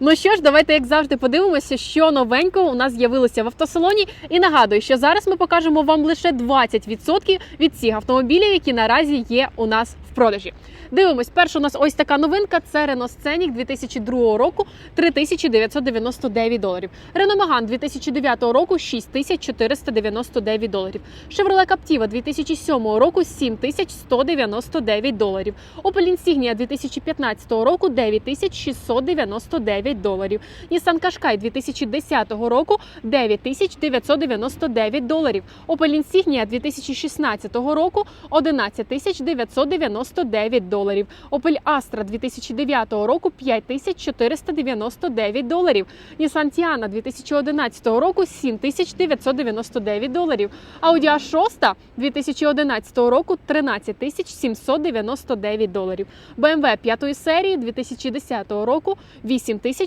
Ну що ж, давайте, як завжди, подивимося, що новенького у нас з'явилося в автосалоні. І нагадую, що зараз ми покажемо вам лише 20% від всіх автомобілів, які наразі є у нас в продажі. Дивимось, перша у нас ось така новинка. Це Renault Scenic 2002 року 3999 доларів. Renault Megane 2009 року 6499 доларів. Chevrolet Captiva 2007 року 7199 доларів. Opel Insignia 2015 року 9699 доларів. Nissan Qashqai 2010 року 9999 доларів. Opel Insignia 2016 року 11999 доларів. Opel Astra 2009 року 5499 доларів. Nissan Tiana 2011 року 7999 доларів. Audi A6 2011 року 13799 доларів. BMW 5 серії 2010 року